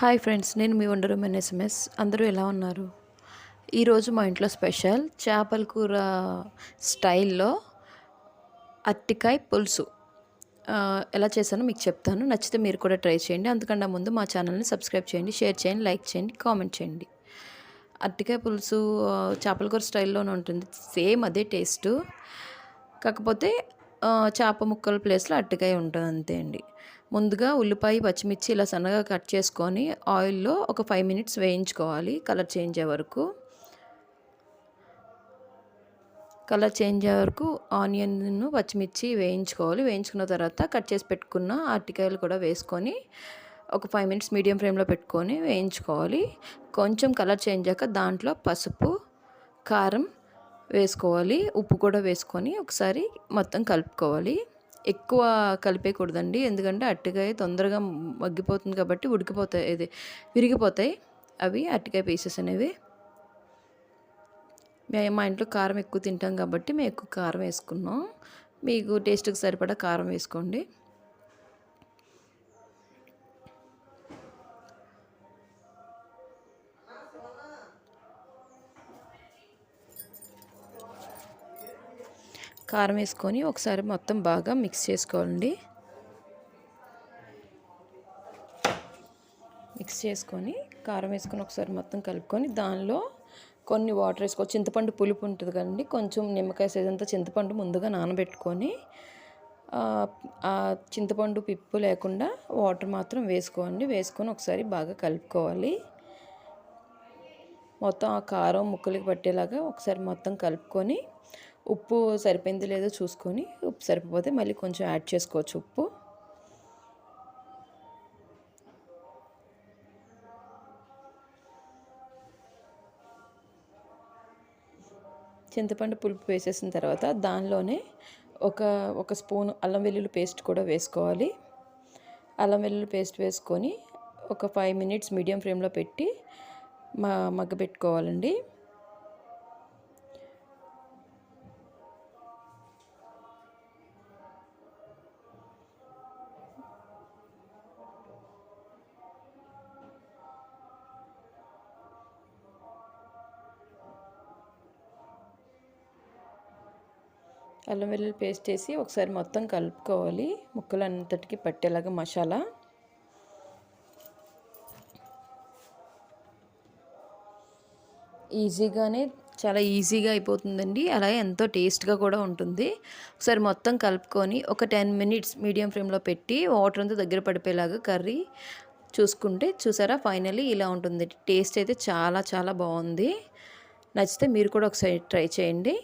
Hi friends నేను మీ వండరు SMS అందరూ ఎలా ఉన్నారు? ఈరోజు మా ఇంట్లో స్పెషల్ చేపల కూర స్టైల్లో అట్టికాయ పులుసు. ఎలా చేశానో మీకు చెప్తాను. నచ్చితే మీరు కూడా ట్రై చేయండి. అందుకన్నా ముందు మా ఛానల్ని సబ్స్క్రైబ్ చేయండి షేర్ చేయండి లైక్ చేయండి కామెంట్ చేయండి. అట్టికాయ పులుసు చేపల కూర స్టైల్లోనే ఉంటుంది. సేమ్ అదే టేస్ట్. కాకపోతే చేప ముక్కల ప్లేస్లో అట్టికాయ ఉంటుంది అంతే అండి. ముందుగా ఉల్లిపాయ పచ్చిమిర్చి ఇలా సన్నగా కట్ చేసుకొని ఆయిల్లో ఒక ఫైవ్ మినిట్స్ వేయించుకోవాలి కలర్ చేంజ్ అయ్యే వరకు. కలర్ చేంజ్ అయ్యే వరకు ఆనియన్ను పచ్చిమిర్చి వేయించుకోవాలి. వేయించుకున్న తర్వాత కట్ చేసి పెట్టుకున్న అరటికాయలు కూడా వేసుకొని ఒక ఫైవ్ మినిట్స్ మీడియం ఫ్లేమ్లో పెట్టుకొని వేయించుకోవాలి. కొంచెం కలర్ చేంజ్ అయ్యాక దాంట్లో పసుపు కారం వేసుకోవాలి. ఉప్పు కూడా వేసుకొని ఒకసారి మొత్తం కలుపుకోవాలి. ఎక్కువ కలిపేయకూడదండి. ఎందుకంటే అరటికాయ తొందరగా మగ్గిపోతుంది కాబట్టి ఉడికిపోతాయి. ఇది విరిగిపోతాయి. అవి అరటికాయ పీసెస్ అనేవి. మేము మా ఇంట్లో కారం ఎక్కువ తింటాం కాబట్టి మేము ఎక్కువ కారం వేసుకున్నాం. మీకు టేస్ట్కి సరిపడా కారం వేసుకోండి. కారం వేసుకొని ఒకసారి మొత్తం బాగా మిక్స్ చేసుకోండి మిక్స్ చేసుకొని కారం వేసుకొని ఒకసారి మొత్తం కలుపుకొని దానిలో కొన్ని వాటర్ వేసుకోవచ్చు చింతపండు పులుపు ఉంటుంది కదండి కొంచెం నిమ్మకాయ సైజ్ అంతా చింతపండు ముందుగా నానబెట్టుకొని ఆ, ఆ చింతపండు పిప్పు లేకుండా వాటర్ మాత్రం వేసుకోండి. వేసుకొని ఒకసారి బాగా కలుపుకోవాలి. మొత్తం ఆ కారం ముక్కలకి పట్టేలాగా ఒకసారి మొత్తం కలుపుకొని ఉప్పు సరిపోయింది లేదో చూసుకొని ఉప్పు సరిపోతే మళ్ళీ కొంచెం యాడ్ చేసుకోవచ్చు ఉప్పు. చింతపండు పులుపు వేసేసిన తర్వాత దానిలోనే ఒక ఒక స్పూన్ అల్లం వెల్లుల్లి పేస్ట్ కూడా వేసుకోవాలి. అల్లం వెల్లుల్లి పేస్ట్ వేసుకొని ఒక ఫైవ్ మినిట్స్ మీడియం ఫ్లేమ్లో పెట్టి మా మగ్గ పెట్టుకోవాలండి. అల్లం వెల్లుల్లి పేస్ట్ వేసి ఒకసారి మొత్తం కలుపుకోవాలి. ముక్కలు అంతటికి పట్టేలాగా మసాలా. ఈజీగానే చాలా ఈజీగా అయిపోతుందండి. అలాగే ఎంతో టేస్ట్గా కూడా ఉంటుంది. ఒకసారి మొత్తం కలుపుకొని ఒక టెన్ మినిట్స్ మీడియం ఫ్లేమ్లో పెట్టి వాటర్ అంతా దగ్గర పడిపోయేలాగా కర్రీ చూసుకుంటే చూసారా? ఫైనలీ ఇలా ఉంటుంది టేస్ట్ అయితే చాలా చాలా బాగుంది. నచ్చితే మీరు కూడా ఒకసారి ట్రై చేయండి.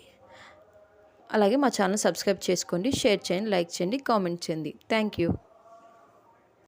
అలాగే మా ఛానల్ సబ్స్క్రైబ్ చేసుకోండి షేర్ చేయండి లైక్ చేయండి కామెంట్ చేయండి. Thank you.